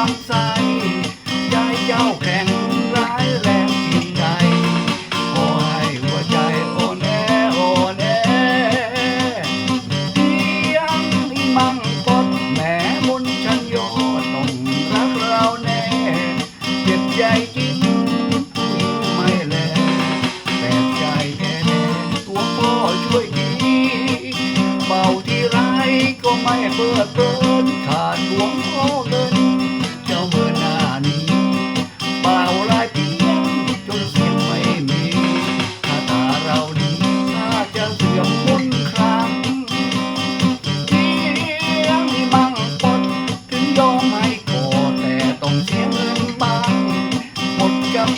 outside.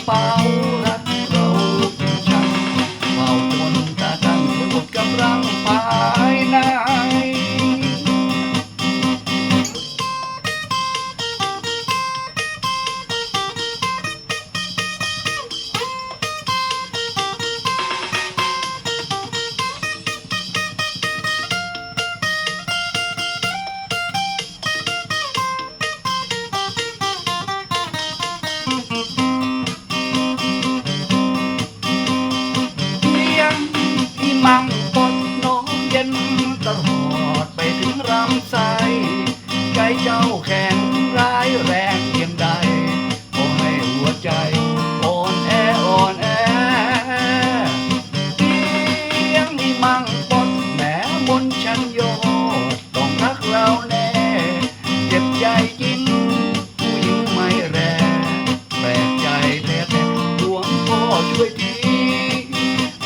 花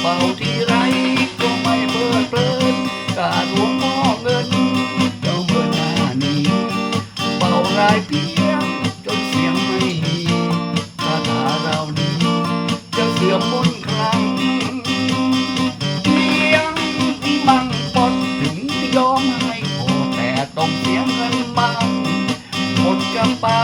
ป่าที่ไรก็ไม่เพลิดเพลินกาหวงพ่อเงินเจ้าเมื่อหน้านี้เป่ารายเพียงจนเสียงไม่มีคาถาเรานี้จะเสื่อมมนครั้งเพียงที่มังปดถึงยอมให้พอแต่ต้องเสียเงินบางหมดกระเป๋า